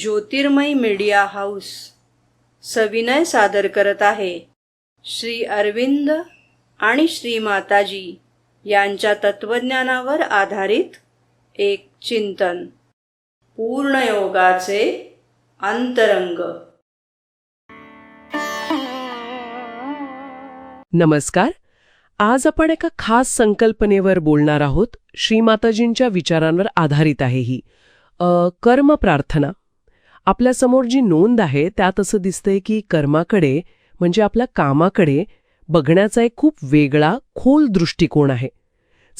ज्योतिर्मय media house सविनय सादर करत आहे. श्री अरविंद आणि श्री माताजी यांच्या तत्वज्ञानावर आधारित एक चिंतन. पूर्णयोगाचे अंतरंग. नमस्कार. आज आपण एका खास संकल्पनेवर बोलणार आहोत. श्रीमाताजींच्या विचारांवर आधारित आहे ही. कर्म प्रार्थना. आपल्यासमोर जी नोंद आहे त्यात असं दिसतंय की कर्माकडे म्हणजे आपल्या कामाकडे बघण्याचा एक खूप वेगळा खोल दृष्टिकोन आहे.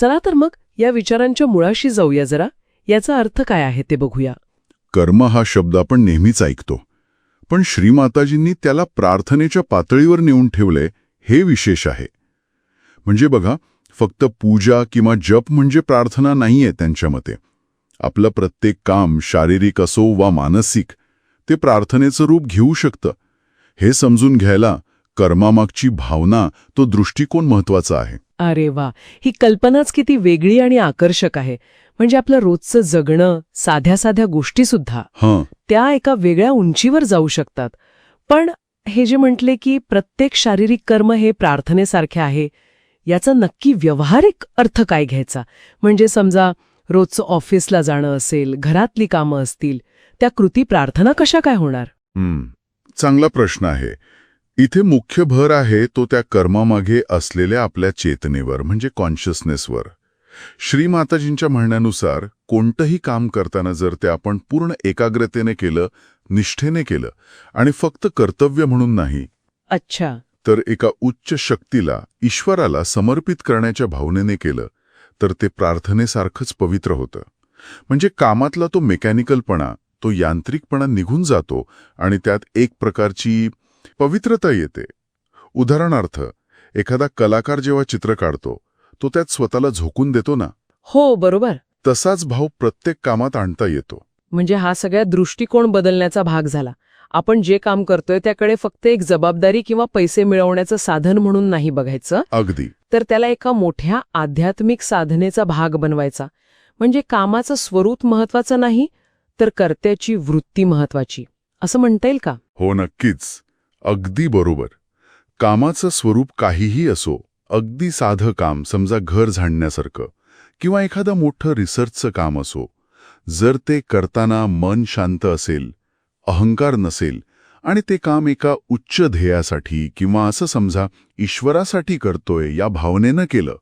चला तर मग या विचारांच्या मुळाशी जाऊया जरा. याचा अर्थ काय आहे ते बघूया. कर्म हा शब्द आपण नेहमीच ऐकतो. पण श्रीमाताजींनी त्याला प्रार्थनेच्या पातळीवर नेऊन ठेवले हे विशेष आहे. म्हणजे बघा फक्त पूजा किंवा जप म्हणजे प्रार्थना नाहीये त्यांच्या मते. आपलं प्रत्येक काम शारीरिक असो वा मानसिक ते प्रार्थनेचं रूप घेऊ शकतं. हे समजून घ्यायला कर्मामागची भावना तो दृष्टिकोन महत्त्वाचा आहे. अरे वा! ही कल्पनाच किती वेगळी आणि आकर्षक आहे. म्हणजे आपलं रोजचं जगणं साध्या साध्या गोष्टीसुद्धा हं. त्या एका वेगळ्या उंचीवर जाऊ शकतात. पण हे जे म्हटले की प्रत्येक शारीरिक कर्म हे प्रार्थनेसारखे आहे याचा नक्की व्यावहारिक अर्थ काय घ्यायचा? म्हणजे समजा रोजचं ऑफिसला जाणं असेल घरातली कामं असतील त्या कृती प्रार्थना कशा काय होणार? चांगला प्रश्न आहे. इथे मुख्य भर आहे तो त्या कर्मामागे असलेल्या आपल्या चेतनेवर म्हणजे कॉन्शियसनेसवर श्रीमाताजींच्या म्हणण्यानुसार कोणतंही काम करताना जर ते आपण पूर्ण एकाग्रतेने केलं निष्ठेने केलं आणि फक्त कर्तव्य म्हणून नाही अच्छा. तर एका उच्च शक्तीला ईश्वराला समर्पित करण्याच्या भावनेने केलं तर ते प्रार्थनेसारखंच पवित्र होतं. म्हणजे कामातला तो मेकॅनिकलपणा तो यांत्रिकपणा निघून जातो आणि त्यात एक प्रकारची पवित्रता येते. उदाहरणार्थ एखादा कलाकार जेव्हा चित्र काढतो तो त्यात स्वतःला झोकून देतो ना? हो बरोबर. तसाच भाव प्रत्येक कामात आणता येतो. म्हणजे हा सगळ्या दृष्टिकोन बदलण्याचा भाग झाला. आपण जे काम करतोय त्याकडे फक्त एक जबाबदारी किंवा पैसे मिळवण्याचं साधन म्हणून नाही बघायचं. अगदी. तर त्याला एका मोठ्या आध्यात्मिक साधनेचा भाग बनवायचा. म्हणजे कामाचं स्वरूप महत्वाचं नाही तर कर्त्याची वृत्ती महत्वाची. असं म्हणता येईल का? हो नक्कीच. अगदी बरोबर. कामाचं स्वरूप काहीही असो अगदी साधं काम समजा घर झाडण्यासारखं किंवा एखादं मोठं रिसर्चचं काम असो जर ते करताना मन शांत असेल अहंकार नसेल आणि ते काम एका उच्च ध्येयासाठी किंवा असं समजा ईश्वरासाठी करतोय या भावनेनं केलं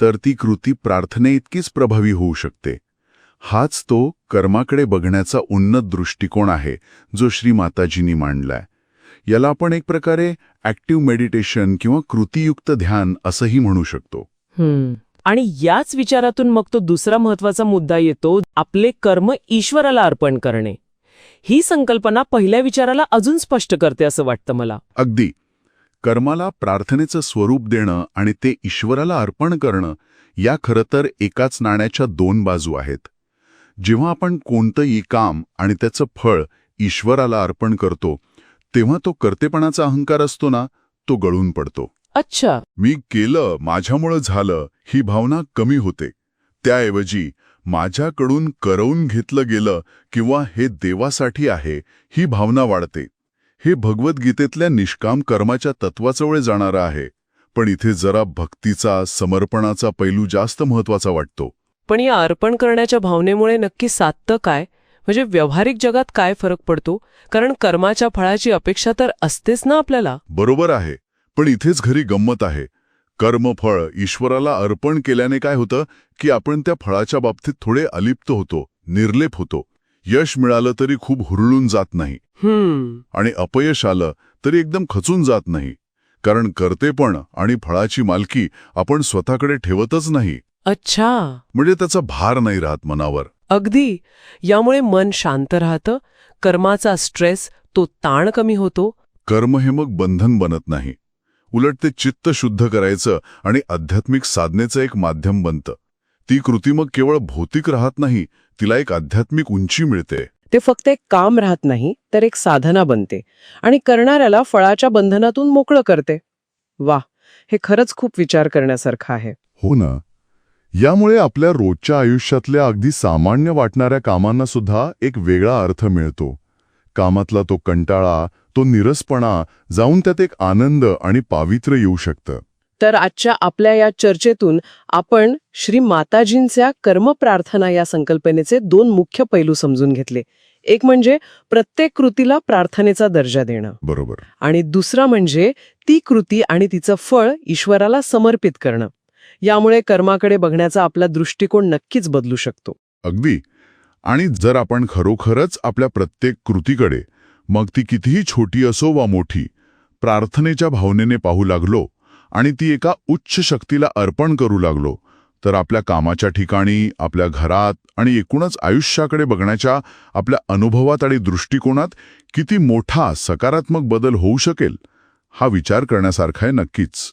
तर ती कृती प्रार्थनेइतकीच प्रभावी होऊ शकते. हाच तो कर्माकडे बघण्याचा उन्नत दृष्टिकोन आहे जो श्री माताजींनी मांडलाय. याला आपण एक प्रकारे ॲक्टिव्ह मेडिटेशन किंवा कृतीयुक्त ध्यान असंही म्हणू शकतो. आणि याच विचारातून मग तो दुसरा महत्त्वाचा मुद्दा येतो आपले कर्म ईश्वराला अर्पण करणे. ही संकल्पना पहिल्या विचाराला अजून स्पष्ट करते असं वाटतं मला. अगदी. कर्माला प्रार्थनेचं स्वरूप देणं आणि ते ईश्वराला अर्पण करणं या खरं तर एकाच नाण्याच्या दोन बाजू आहेत. जेव्हा आपण कोणतंही काम आणि त्याचं फळ ईश्वराला अर्पण करतो तेव्हा तो कर्तेपणाचा अहंकार असतो ना तो गळून पडतो. अच्छा. मी केलं माझ्यामुळं झालं ही भावना कमी होते. त्याऐवजी माझ्याकडून करवून घेतलं गेलं किंवा हे देवासाठी आहे ही भावना वाढते. हे भगवद्गीतेतल्या निष्काम कर्माच्या तत्वाजवळ जाणारं आहे पण इथे जरा भक्तीचा समर्पणाचा पैलू जास्त महत्त्वाचा वाटतो. पण या अर्पण करण्याच्या भावनेमुळे नक्की साधतं काय? म्हणजे व्यावहारिक जगात काय फरक पडतो? कारण कर्माच्या फळाची अपेक्षा तर असतेच ना आपल्याला. बरोबर आहे. पण इथेच घरी गंमत आहे. कर्मफळ ईश्वराला अर्पण केल्याने काय होतं? की आपण त्या फळाच्या बाबतीत थोडे अलिप्त होतो निर्लेप होतो. यश मिळालं तरी खूप हुरळून जात नाही. आणि अपयश आलं तरी एकदम खचून जात नाही. कारण कर्तेपण आणि फळाची मालकी आपण स्वतःकडे ठेवतच नाही. अच्छा. म्हणजे त्याचा भार नाही राहत मनावर. अगदी. यामुळे मन शांत राहतं. कर्माचा स्ट्रेस तो ताण कमी होतो. कर्म हे मग बंधन बनत नाही. उलट ते चित्त शुद्ध करायचं आणि आध्यात्मिक साधनेचं एक माध्यम बनतं. ती कृती मग केवळ भौतिक राहत नाही तिला एक आध्यात्मिक उंची मिळते. ते फक्त एक काम राहत नाही तर एक साधना बनते आणि करणाऱ्याला फळाच्या बंधनातून मोकळं करते. वा हे खरंच खूप विचार करण्यासारखं आहे. हो ना. यामुळे आपल्या रोजच्या आयुष्यातल्या अगदी सामान्य वाटणाऱ्या कामांना सुद्धा एक वेगळा अर्थ मिळतो. कामातला तो कंटाळा तो निरसपणा जाऊन त्यात एक आनंद आणि पावित्र्य येऊ शकतं. तर आजच्या आपल्या या चर्चेतून आपण श्री माताजींच्या कर्मप्रार्थना या संकल्पनेचे दोन मुख्य पैलू समजून घेतले. एक म्हणजे प्रत्येक कृतीला प्रार्थनेचा दर्जा देणं. बरोबर. आणि दुसरा म्हणजे ती कृती आणि तिचं फळ ईश्वराला समर्पित करणं. यामुळे कर्माकडे बघण्याचा आपला दृष्टिकोन नक्कीच बदलू शकतो. अगदी. आणि जर आपण खरोखरच आपल्या प्रत्येक कृतीकडे मग ती कितीही छोटी असो वा मोठी प्रार्थनेच्या भावनेने पाहू लागलो आणि ती एका उच्च शक्तीला अर्पण करू लागलो तर आपल्या कामाच्या ठिकाणी आपल्या घरात आणि एकूणच आयुष्याकडे बघण्याच्या आपल्या अनुभवात आणि दृष्टिकोनात किती मोठा सकारात्मक बदल होऊ शकेल हा विचार करण्यासारखा आहे नक्कीच.